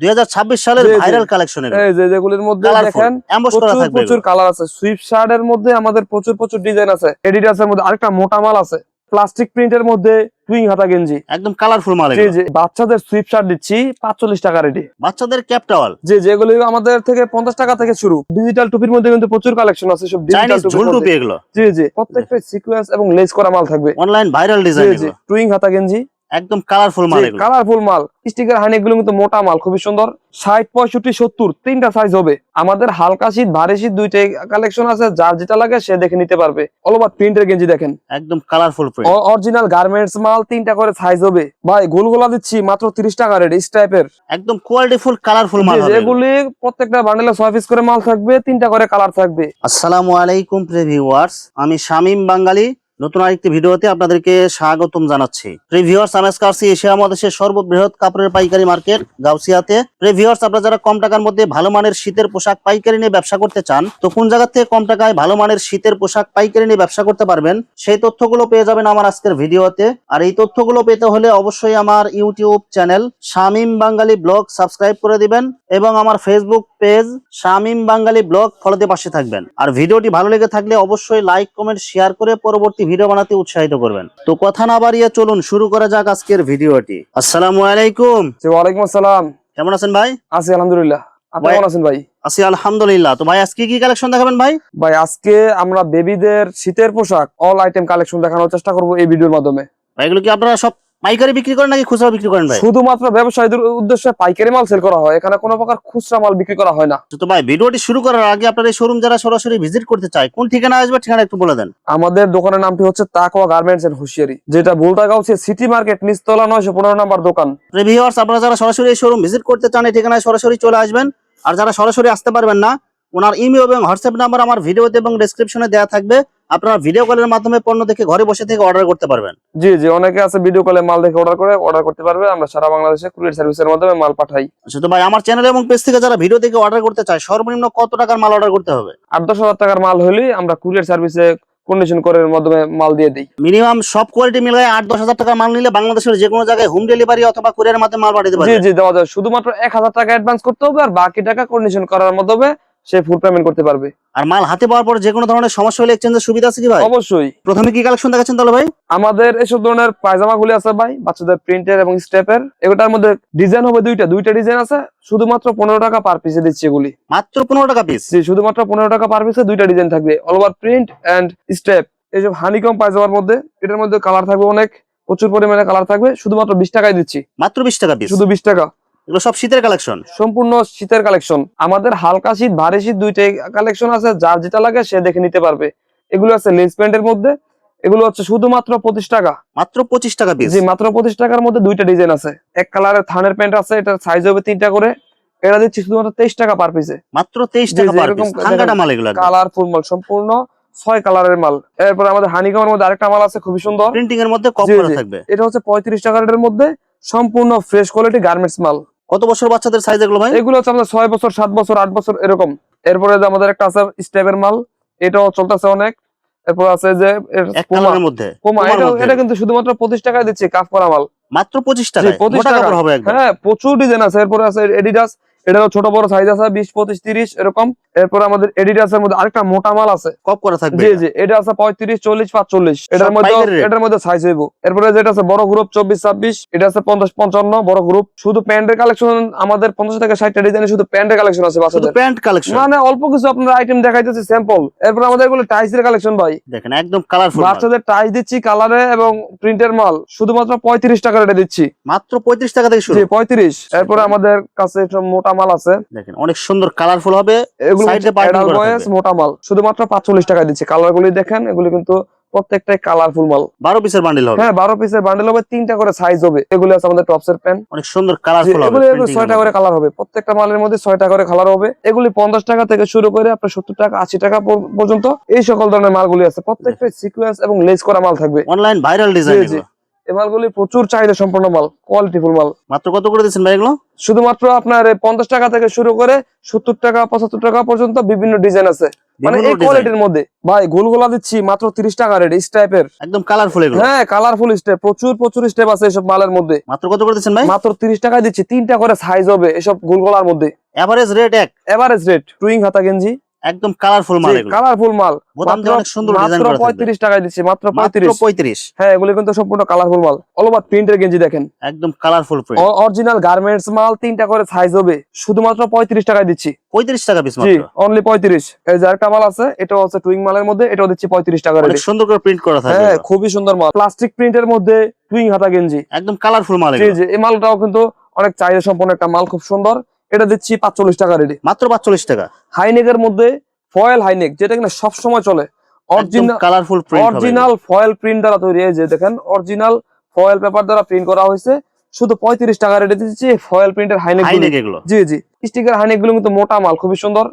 দুই সালের জি, জি। Viral collection এই যে যেগুলির মধ্যে দেখেন প্রচুর প্রচুর কালার আছে। সুইফট শার্টের মধ্যে আমাদের প্রচুর প্রচুর ডিজাইন আছে। এডিডাসের মধ্যে আরেকটা মোটা মাল আছে। প্লাস্টিক প্রিন্টের মধ্যে টুইং হাতা গেঞ্জি। একদম কালারফুল মাল জি জি। বাচ্চাদের শার্ট দিচ্ছি টাকা রেডি বাচ্চাদের যেগুলি আমাদের থেকে পঞ্চাশ টাকা থেকে শুরু। ডিজিটাল টুপির মধ্যে কিন্তু প্রচুর কালেকশন আছে সব ডিজিটাল টুপি এগুলো। জি জি। প্রত্যেকটা সিকোয়েন্স এবং লেস করা মাল থাকবে। অনলাইন ভাইরাল ডিজাইন এগুলো। টুইং হাতা গেঞ্জি একদম কালারফুল মাল কালারফুল মাল। স্টিকার হানি এগুলো কিন্তু মোটা মাল খুবই সুন্দর। ষাট পঁয়ষট্টি সত্তর তিনটা সাইজ হবে। আমাদের হালকা শীত ভারী শীত দুইটাই কালেকশন আছে যার যেটা লাগে সে দেখে নিতে পারবে। অল ওভার প্রিন্টের গেঞ্জি দেখেন। একদম কালারফুল অরিজিনাল গার্মেন্টস মাল তিনটা করে সাইজ হবে। ভাই গোলগোলা দিচ্ছি মাত্র তিরিশ টাকা রেট ইস টাইপের একদম কোয়ালিটি ফুল কালারফুল মাল এগুলো। এগুলি প্রত্যেকটা বান্ডেলে ছয় পিস করে মাল থাকবে তিনটা করে কালার থাকবে। আসসালামু আলাইকুম প্রিভিউয়ার্স আমি শামীম বাঙালি নতুন আরেকটি ভিডিওতে আপনাদেরকে স্বাগতম জানাচ্ছি। প্রিভিউয়ার্স আমি আজকে আসছি এশিয়া মহাদেশের সর্ববৃহৎ কাপড়ের পাইকারি মার্কেট গাউসিয়াতে। প্রিভিউয়ার্স আপনারা যারা কম টাকার মধ্যে ভালো মানের শীতের পোশাক পাইকারি নিয়ে ব্যবসা করতে চান, তো কোন জায়গা থেকে কম টাকায় ভালো মানের শীতের পোশাক পাইকারি নিয়ে ব্যবসা করতে পারবেন, সেই তথ্যগুলো পেয়ে যাবেন আমার আজকের ভিডিওতে। আর এই তথ্যগুলো পেতে হলে অবশ্যই আমার YouTube channel Shamim Bangali vlog subscribe করে দিবেন এবং আমার Facebook page Shamim Bangali vlog ফলোতে পাশে থাকবেন। আর ভিডিওটি ভালো লেগে থাকলে অবশ্যই লাইক কমেন্ট শেয়ার করে পরবর্তী ভিডিও বানাতে উৎসাহিত করবেন। তো কথা না বাড়িয়ে চলুন শুরু করা যাক আজকের ভিডিওটি। আসসালামু আলাইকুম। ওয়ালাইকুম আসসালাম। কেমন আছেন ভাই? আছি আলহামদুলিল্লাহ। আপনি কেমন আছেন ভাই? আছি আলহামদুলিল্লাহ। তো ভাই আজকে কি কালেকশন দেখাবেন ভাই? ভাই আজকে আমরা বেবিদের শীতের পোশাক অল আইটেম কালেকশন দেখানোর চেষ্টা করব এই ভিডিওর মাধ্যমে। এগুলো কি আপনারা সব পাইকারি বিক্রি করেন নাকি খুচরা বিক্রি করেন ভাই? শুধুমাত্র ব্যবসায়ীদের উদ্দেশ্যে পাইকারি মাল সেল করা হয়। এখানে কোনো প্রকার খুচরা মাল বিক্রি করা হয় না। তো ভাই ভিডিওটি শুরু করার আগে আপনার এই শোরুম যারা সরাসরি ভিজিট করতে চায় কোন ঠিকানা আসবে ঠিকানা একটু বলে দেন। আমাদের দোকানের নামটি হচ্ছে তাকওয়া গার্মেন্টস এন্ড হুশিয়ারি যেটা বুলতাগাঁও সিটি মার্কেট নিচতলা নয়শো পনেরো নম্বর দোকান। ভিউয়ার্স আপনারা যারা সরাসরি এই শোরুম ভিজিট করতে চান এই ঠিকানায় সরাসরি চলে আসবেন। আর যারা সরাসরি আসতে পারবেন না ওনার ইমেল এবং হোয়াটসঅ্যাপ নাম্বার আমার ভিডিওতে এবং ডেসক্রিপশনে দেওয়া থাকবে। আপনারা ভিডিও কলের মাধ্যমে পণ্য দেখে ঘরে বসে থেকে অর্ডার করতে পারবেন। জি জি অনেকে আছে ভিডিও কলে মাল দেখে অর্ডার করে অর্ডার করতে পারবে। আমরা সারা বাংলাদেশে কুরিয়ার সার্ভিসের মাধ্যমে মাল পাঠাই। আচ্ছা তো ভাই আমার চ্যানেল এবং পেজ থেকে যারা ভিডিও দেখে অর্ডার করতে চায় সর্বনিম্ন কত টাকার মাল অর্ডার করতে হবে? আট দশ হাজার টাকার মাল হলে আমরা কুরিয়ার সার্ভিসে কন্ডিশন করে মাধ্যমে মাল দিয়ে দিই। মিনিমাম সব কোয়ালিটি মিলিয়ে আট দশ হাজার টাকার মাল নিলে বাংলাদেশের যে কোনো জায়গায় হোম ডেলিভারি অথবা কুরিয়ার মাধ্যমে মাল পাঠাতে জি পারবেন জি দেওয়া যায়। শুধুমাত্র এক হাজার টাকা অ্যাডভান্স করতে হবে আর বাকি টাকা কন্ডিশন করার মাধ্যমে সে ফুল পেমেন্ট করতে পারবে। আর মাল হাতে পাওয়ার পর যে কোনো ধরনের সমস্যা হলে এক্সচেঞ্জের সুবিধা আছে কি ভাই? অবশ্যই। প্রথমে কি কালেকশন দেখাচ্ছেন তাহলে ভাই? আমাদের এসব ধরনের পায়জামা গুলি আছে ভাই বাচ্চাদের প্রিন্টের এবং স্টেপের এগুলোর মধ্যে ডিজাইন হবে দুইটা দুইটা ডিজাইন আছে শুধুমাত্র পনেরো টাকা পার পিসে দিচ্ছি এগুলি। মাত্র পনেরো টাকা পিস জি শুধুমাত্র পনেরো টাকা পার পিসে দুইটা ডিজাইন থাকবে all over print and step এইসব হানিকম পায়জামার মধ্যে এটার মধ্যে কালার থাকবে অনেক প্রচুর পরিমাণে কালার থাকবে শুধুমাত্র বিশ টাকায় দিচ্ছি। মাত্র বিশ টাকা পিস শুধু বিশ টাকা। এগুলো সব শীতের কালেকশন সম্পূর্ণ শীতের কালেকশন আমাদের হালকা শীত ভারী শীত দুইটাই কালেকশন আছে যার যেটা লাগে সে দেখে নিতে পারবে। এগুলো আছে লেস প্যান্টের মধ্যে এগুলো হচ্ছে শুধুমাত্র পঁচিশ টাকা। মাত্র পঁচিশ টাকা পিস জি মাত্র পঁচিশ টাকার মধ্যে দুইটা ডিজাইন আছে। এক কালারের থানের প্যান্ট আছে এটার সাইজ হবে তিনটা করে। এটা দিচ্ছি শুধুমাত্র তেইশ টাকা পার পিসে মাত্র তেইশ টাকা জি, পার পিস মাল এগুলো মাল সম্পূর্ণ ছয় কালারের মাল। এরপর আমাদের হানিকমের মধ্যে আরেকটা মাল আছে খুবই সুন্দর। প্রিন্টিং এর মধ্যে কম থাকবে। এটা হচ্ছে পঁয়ত্রিশ টাকার মধ্যে সম্পূর্ণ ফ্রেশ কোয়ালিটি গার্মেন্টস মাল। কত বছর বাচ্চাদের সাইজ এগুলো ভাই? এগুলো হচ্ছে আমাদের ছয় বছর সাত বছর আট বছর এরকম। এরপরে যে আমাদের একটা আছে স্টেপের মাল এটাও চলতেছে অনেক। এরপর আছে যে মধ্যে? এটা কিন্তু শুধুমাত্র পঁচিশ টাকায় দিচ্ছি কাফ করা মাল। মাত্র পঁচিশ টাকা পঁচিশ টাকা। হবে হ্যাঁ প্রচুর ডিজাইন আছে। এরপরে আছে এডিডাস এটারও ছোট বড় সাইজ আছে বিশ পঁচিশ তিরিশ এরকম। এরপর আমাদের এডিডাস এর মধ্যে আরেকটা মোটা মাল আছে। কপ করা থাকবে জি জি এটা আছে পঁয়ত্রিশ চল্লিশ পাঁচচল্লিশ। এটার মধ্যে এটার মধ্যে সাইজ হইব। এরপরে যেটা আছে বড় গ্রুপ চব্বিশ ছাব্বিশ এটা আছে পঞ্চাশ পঞ্চান্ন বড় গ্রুপ শুধু প্যান্টের কালেকশন আমাদের পঞ্চাশ থেকে ষাটটা ডিজাইনে শুধু প্যান্টের কালেকশন আছে শুধু বাচ্চাদের প্যান্ট কালেকশন মানে অল্প কিছু আপনার আইটেম দেখাইতেছি স্যাম্পল এরপর আমাদের এগুলো টাইসের কালেকশন ভাই। দেখেন একদম কালারফুল বাচ্চাদের টাইস দিচ্ছি কালারে এবং প্রিন্টের মাল। শুধুমাত্র পঁয়ত্রিশ টাকা রেটে দিচ্ছি। মাত্র পঁয়ত্রিশ টাকা থেকে শুরু। পঁয়ত্রিশ। এরপরে আমাদের কাছে মোটা মাল আছে। দেখেন অনেক সুন্দর কালারফুল হবে এগুলো। মোটা মাল শুধুমাত্র পাঁচচল্লিশ টাকা দিচ্ছি। দেখেন এগুলি কিন্তু প্রত্যেকটাই কালারফুল মাল। বারো পিসের বান্ডিল হবে। হ্যাঁ বারো পিসের বান্ডেল হবে তিনটা করে সাইজ হবে। এগুলি আছে আমাদের টপস এর প্যান্ট অনেক সুন্দর কালারফুল হবে এগুলি ছয়টা করে কালার হবে। প্রত্যেকটা মালের মধ্যে ছয়টা করে কালার হবে। এগুলি পঞ্চাশ টাকা থেকে শুরু করে আপনার সত্তর টাকা আশি টাকা পর- পর্যন্ত এই সকল ধরনের মালগুলি আছে। প্রত্যেকটা সিকোয়েন্স এবং লেস করা মাল থাকবে। Online viral design. এই মালগুলি প্রচুর চাহিদা সম্পন্ন মাল কোয়ালিটিফুল মাল। মাত্র কত করে দিচ্ছেন ভাই এগুলো? শুধুমাত্র আপনার পঞ্চাশ টাকা থেকে শুরু করে সত্তর টাকা পঁচাত্তর টাকা পর্যন্ত বিভিন্ন ডিজাইন আছে। মানে এই কোয়ালিটির মধ্যে। ভাই গোলগোলা দিচ্ছি মাত্র তিরিশ টাকা রেট এই টাইপের একদম কালারফুল এগুলো। হ্যাঁ কালারফুল স্টেপ প্রচুর প্রচুর স্টেপ আছে এসব মালের মধ্যে। মাত্র কত করে দিচ্ছেন ভাই? মাত্র তিরিশ টাকায় দিচ্ছি তিনটা করে সাইজ হবে এসব গোলগোলার মধ্যে। এভারেজ রেট এক। এভারেজ রেট টুইং হাতা গেঞ্জি। একদম কালারফুল মাল কালারফুল মাল। বোতাম দিয়ে মাত্র- অনেক সুন্দর ডিজাইন মাত্র করা থাকবে। পঁয়ত্রিশ টাকায় দিচ্ছি মাত্র মাত্র পঁয়ত্রিশ। পঁয়ত্রিশ। হ্যাঁ এগুলো কিন্তু সম্পূর্ণ কালারফুল মাল। অল ওভার প্রিন্টের গেঞ্জি দেখেন। একদম কালারফুল প্রিন্ট অরিজিনাল গার্মেন্টস মাল তিনটা করে সাইজ হবে। শুধুমাত্র পঁয়ত্রিশ টাকায় দিচ্ছি। পঁয়ত্রিশ টাকা পিস জি অনলি পঁয়ত্রিশ। এই যে মাল আছে এটা হচ্ছে টুইং মালের মধ্যে এটাও দিচ্ছি পঁয়ত্রিশ টাকা অনেক সুন্দর করে প্রিন্ট করা হ্যাঁ খুবই সুন্দর মাল। প্লাস্টিক প্রিন্টের মধ্যে টুইং হাতা গেঞ্জি। একদম কালারফুল মাল জি জি এই মালটাও কিন্তু অনেক চাহিদা সম্পন্ন একটা মাল খুব সুন্দর। এটা দিচ্ছি পাঁচচল্লিশ টাকা রেডি। মাত্র পাঁচচল্লিশ টাকা। হাইনেকের মধ্যে ফয়েল হাইনেক যেটা কিনা সবসময় চলে। Original colourful original foil print দ্বারা তৈরি। এই যে দেখেন অরিজিনাল ফয়েল পেপার দ্বারা প্রিন্ট করা হয়েছে। শুধু পঁয়ত্রিশ টাকা রেটে দিচ্ছি ফয়েল প্রিন্টের হাইনেক হাইনেক এগুলো? জি জি। স্টিকের হাইনেকগুলো কিন্তু মোটা মাল খুবই সুন্দর।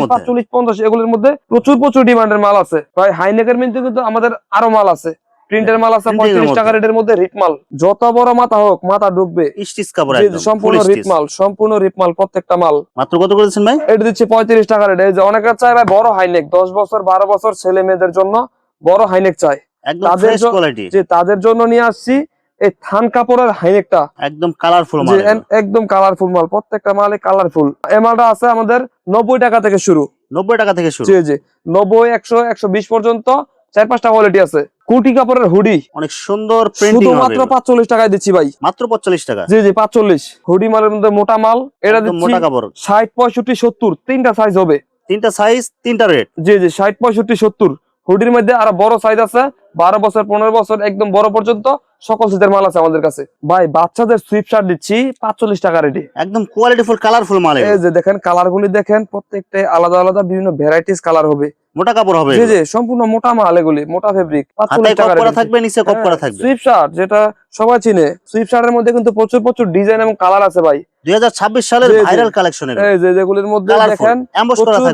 মধ্যে। পাঁচচল্লিশ পঞ্চাশ এগুলোর মধ্যে প্রচুর প্রচুর ডিমান্ডের মাল আছে। হাইনেকের মধ্যে কিন্তু আমাদের আরও মাল আছে। প্রিন্টের মাল আছে Printing এর পঁয়ত্রিশ টাকা রেটের মধ্যে রিট মাল। যত বড় মাথা হোক মাথা স্টিচ কাপড় একদম সম্পূর্ণ full রিট মাল সম্পূর্ণ রিট মাল প্রত্যেকটা মাল। মাত্র কত করে দিচ্ছেন ভাই? এটা দিচ্ছি পঁয়ত্রিশ টাকা রেট। এই যে অনেকে চায় ভাই বড় হাইনেক দশ বছর বারো বছর ছেলে মেয়েদের জন্য বড় হাইনেক চায়। একদম তাদের ফ্রেশ কোয়ালিটি যে তাদের জন্য নিয়ে আসছি এই থান কাপড়ের হাইনেকটা। একদম কালারফুল মাল একদম কালারফুল মাল প্রত্যেকটা মালে কালারফুল এই মালটা আছে আমাদের নব্বই টাকা থেকে শুরু। নব্বই টাকা থেকে শুরু। জি জি নব্বই একশো একশো বিশ পর্যন্ত চার পাঁচটা কোয়ালিটি আছে। কুটি কাপড়ের হুডি অনেক সুন্দর শুধুমাত্র পাঁচচল্লিশ টাকায় দিচ্ছি ভাই। মাত্র পঁচাল্লিশ টাকা? জি জি পাঁচচল্লিশ। হুডি মালের মধ্যে মোটা মাল এটা মোটা কাপড়। ষাট পঁয়ষট্টি সত্তর তিনটা সাইজ হবে। তিনটা সাইজ তিনটা রেট জি জি ষাট পঁয়ষট্টি সত্তর। হুডির মধ্যে আরও বড় সাইজ আছে বারো বছর পনেরো বছর একদম বড় পর্যন্ত সকল সাইজের মাল আছে আমাদের কাছে। ভাই বাচ্চাদের সুইপ শার্ট দিচ্ছি পাঁচচল্লিশ টাকা রেডি একদম কোয়ালিটিফুল কালারফুল মাল এই যে দেখেন কালার গুলি দেখেন প্রত্যেকটা আলাদা আলাদা বিভিন্ন ভ্যারাইটিস কালার হবে। মোটা কাপড় হবে জি জি সম্পূর্ণ মোটা মাল এগুলি মোটা ফেব্রিক কপ করা থাকবে নিচে কপ করা থাকবে। সুইপ শার্ট যেটা সবাই চিনে সুইপ শার্টের মধ্যে কিন্তু প্রচুর প্রচুর ডিজাইন এবং কালার আছে ভাই। দুই হাজার ছাব্বিশ সালের জি, জি। ভাইরাল কালেকশন এই যে যেগুলির মধ্যে দেখেন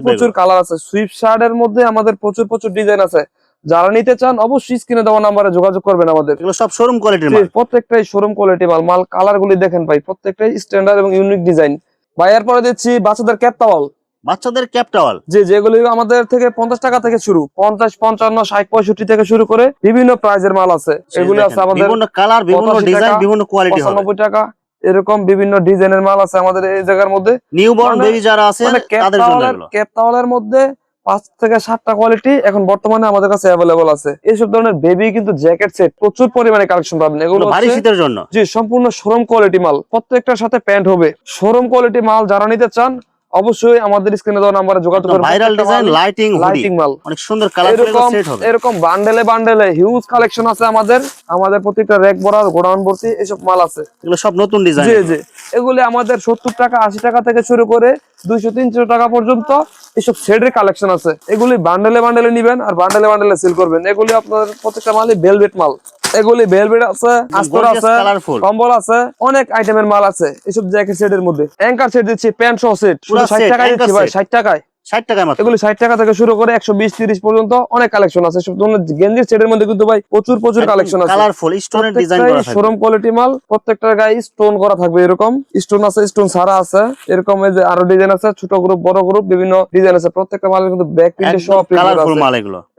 প্রচুর কালার আছে। সুইপ শার্টের মধ্যে আমাদের প্রচুর প্রচুর ডিজাইন আছে। যারা নিতে চান অবশ্যই স্ক্রিনে দেওয়া নাম্বারে যোগাযোগ করবেন আমাদের। এগুলো সব শোরুম কোয়ালিটির মাল। প্রত্যেকটাই শোরুম কোয়ালিটি মাল। মাল কালার দেখেন ভাই প্রত্যেকটাই স্ট্যান্ডার্ড এবং ইউনিক ডিজাইন ভাই এরপরে দিচ্ছি বাচ্চাদের ক্যাপ টাওয়াল বাচ্চাদের ক্যাপ টাওয়াল যে যেগুলি আমাদের থেকে পঞ্চাশ টাকা থেকে শুরু পঞ্চাশ পঞ্চান্ন ষাট পঁয়ষট্টি থেকে শুরু করে বিভিন্ন প্রাইজের মাল আছে। এগুলি আছে আমাদের বিভিন্ন কালার বিভিন্ন 85 ডিজাইন বিভিন্ন কোয়ালিটি হবে। টাকা এরকম বিভিন্ন ডিজাইনের মাল আছে আমাদের এই জায়গার মধ্যে। নিউবর্ন মানে- বেবি যারা আছে মানে তাদের জন্য ক্যাপ টাওয়ালের মধ্যে পাঁচ থেকে সাতটা কোয়ালিটি এখন বর্তমানে আমাদের কাছে অ্যাভেলেবল আছে। এইসব ধরনের বেবি কিন্তু জ্যাকেট সেট প্রচুর পরিমাণে কালেকশন পাবেন। এগুলো এগুলো ভারী শীতের জন্য। জি সম্পূর্ণ শোরুম কোয়ালিটি মাল। প্রত্যেকটার সাথে প্যান্ট হবে। শোরুম কোয়ালিটি মাল যারা নিতে চান অবশ্যই আমাদের স্ক্রিনে দেওয়া নাম্বারে যোগাযোগ করবেন। ভাইরাল ডিজাইন লাইটিং লাইটিং মাল। অনেক সুন্দর এরকম সেট হবে। এরকম বান্ডেলে বান্ডেলে হিউজ কালেকশন আছে আমাদের। আমাদের প্রত্যেকটা র্যাক ভরার গোডাউন ভর্তি এসব মাল আছে। এগুলো সব নতুন ডিজাইন জি জি। এগুলি আমাদের সত্তর টাকা আশি টাকা থেকে শুরু করে দুইশো তিনশো টাকা পর্যন্ত এসব শেডের কালেকশন আছে। এগুলি বান্ডেলে বান্ডেলে নিবেন আর বান্ডেলে বান্ডেলে সেল করবেন। এগুলি আপনাদের প্রত্যেকটা মালই ভেলভেট মাল। এগুলি ভেলভেট আছে আস্তর আছে কম্বল আছে অনেক আইটেমের মাল আছে। এসব জ্যাকেট সেটের মধ্যে। অ্যাঙ্কার সেট দিচ্ছি প্যান্ট সহ সেট ষাট টাকায় দিচ্ছি ভাই ষাট টাকায়। ষাট টাকায় মাত্র। ষাট টাকা থেকে শুরু করে একশো বিশ তিরিশ পর্যন্ত অনেক কালেকশন আছে। গেঞ্জির সেটের মধ্যে কিন্তু ভাই প্রচুর প্রচুর কালেকশন আছে। কালারফুল স্টোনের ডিজাইন করা শোরুম কোয়ালিটি মাল প্রত্যেকটার গায়ে স্টোন করা থাকবে এরকম। স্টোন আছে স্টোন ছাড়া আছে। এরকম এই যে আরও ডিজাইন আছে ছোট গ্রুপ বড় গ্রুপ বিভিন্ন ডিজাইন আছে। প্রত্যেকটা মালের কিন্তু ব্যাক প্রিন্টে সব আছে।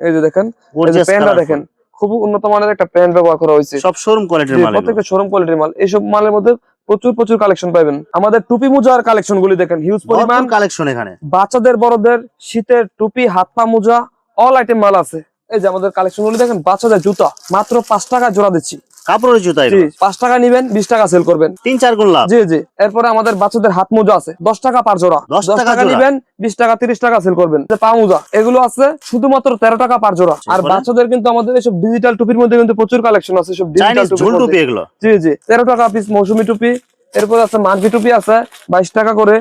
এই যে দেখেন এই যে প্যান্টটা দেখেন। খুব উন্নত মানের একটা প্যান্ট ব্যবহার করা হয়েছে। সব শোরুম কোয়ালিটির মাল প্রত্যেকটা শোরুম কোয়ালিটির মাল। এইসব মালের মধ্যে প্রচুর প্রচুর কালেকশন পাবেন আমাদের টুপি মোজার কালেকশন গুলি দেখেন হিউজ পরিমাণ। কালেকশন এখানে। বাচ্চাদের বড়দের শীতের টুপি হাত পা মোজা অল আইটেম মাল আছে। এই যে আমাদের কালেকশন গুলি দেখেন বাচ্চাদের জুতা। মাত্র পাঁচ টাকা জোড়া দিচ্ছি। কাপড়ের জুতা পাঁচ টাকা নিবেন বিশ টাকা সেল করবেন। তিন চার গুণ লাভ? জি জি। এরপরে আমাদের বাচ্চাদের হাত মোজা আছে দশ টাকা পার জোড়া। দশ টাকা নিবেন বিশ টাকা তিরিশ টাকা সেল করবেন। পা মোজা এগুলো আছে শুধুমাত্র তেরো টাকা পার জোড়া। আর বাচ্চাদের কিন্তু আমাদের এসব ডিজিটাল টুপির মধ্যে কিন্তু প্রচুর কালেকশন আছে সব ডিজিটাল টুপি এগুলো? জি জি। তেরো টাকা পিস মৌসুমি টুপি এরপর আছে মার্কি টুপি আছে বাইশ টাকা করে।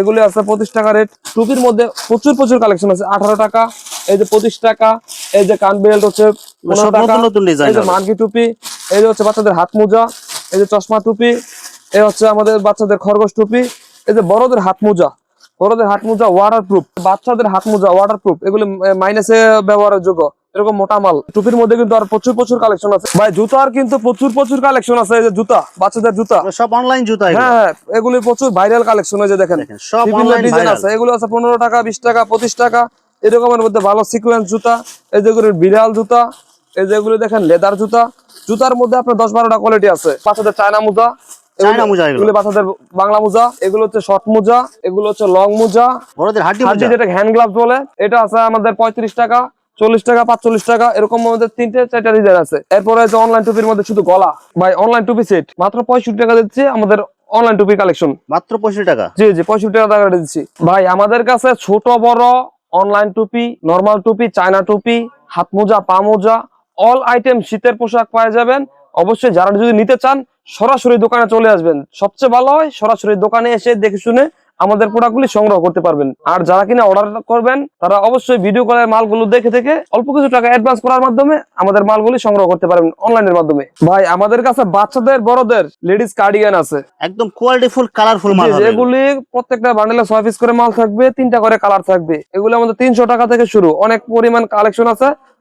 এগুলি আছে পঁচিশ টাকা রেট টুপির মধ্যে প্রচুর প্রচুর কালেকশন আছে আঠারো টাকা এই যে পঁচিশ টাকা এই যে কান বেল্ট হচ্ছে সব নতুন নতুন ডিজাইন এই যে মার্কি টুপি এই যে হচ্ছে বাচ্চাদের হাত মোজা এই যে চশমা টুপি এই হচ্ছে আমাদের বাচ্চাদের খরগোশ টুপি এই যে বড়দের হাত মোজা বড়দের হাত মোজা ওয়াটার প্রুফ বাচ্চাদের হাত মোজা ওয়াটার প্রুফ এগুলি মাইনাসে ব্যবহারের যোগ্য এরকম মোটা মাল। টুপির মধ্যে কিন্তু আর প্রচুর প্রচুর কালেকশন আছে। ভাই জুতার কিন্তু প্রচুর প্রচুর কালেকশন আছে এই যে জুতা বাচ্চাদের জুতা। সব অনলাইন জুতা হ্যাঁ হ্যাঁ এগুলি প্রচুর ভাইরাল কালেকশন হয়েছে দেখেন। বিভিন্ন ডিজাইন আছে এগুলো আছে পনেরো টাকা বিশ টাকা পঁচিশ টাকা এরকমের মধ্যে ভালো সিকুয়েন্স জুতা এই যেগুলো বিড়াল জুতা এই যেগুলো দেখেন লেদার জুতা। জুতার মধ্যে আপনার দশ বারোটা কোয়ালিটি আছে। বাচ্চাদের চায়না মোজা এগুলো। এগুলো। বাচ্চাদের বাংলা মোজা এগুলো হচ্ছে শর্ট মোজা এগুলো হচ্ছে লং মোজা। বড়দের হাড্ডি হাড্ডি যেটা হ্যান্ড গ্লাভস বলে এটা আছে আমাদের পঁয়ত্রিশ টাকা চল্লিশ টাকা পাঁচচল্লিশ টাকা এরকম আমাদের তিনটে চারটা ডিজাইন আছে। এরপরে আছে অনলাইন টুপির মধ্যে শুধু গলা। ভাই অনলাইন টুপি সেট মাত্র পঁয়ষট্টি টাকা দিচ্ছে আমাদের অনলাইন টুপির কালেকশন মাত্র পঁয়ষট্টি টাকা? জি জি পঁয়ষট্টি টাকা টাকা দিচ্ছি। ভাই আমাদের কাছে ছোট বড় অনলাইন টুপি নর্মাল টুপি চায়না টুপি হাত মোজা পা মোজা অল আইটেম শীতের পোশাক পাওয়া যাবেন। অবশ্যই যারা যদি নিতে চান সরাসরি দোকানে চলে আসবেন। সবচেয়ে ভালো হয় সরাসরি দোকানে এসে দেখে শুনে আমাদের প্রোডাক্টগুলি সংগ্রহ করতে পারবেন। আর যারা কিনা অর্ডার করবেন তারা অবশ্যই ভিডিও কলের মালগুলো দেখে দেখে অল্প কিছু টাকা অ্যাডভান্স করার মাধ্যমে আমাদের মালগুলি সংগ্রহ করতে পারবেন অনলাইনের মাধ্যমে। ভাই আমাদের কাছে বাচ্চাদের বড়দের লেডিস কার্ডিগান আছে। একদম কোয়ালিটিফুল কালারফুল মাল। এগুলি প্রত্যেকটা বান্ডেলে ছয় পিস করে মাল থাকবে তিনটা করে কালার থাকবে। এগুলো আমাদের তিনশো টাকা থেকে শুরু। অনেক পরিমাণ কালেকশন আছে।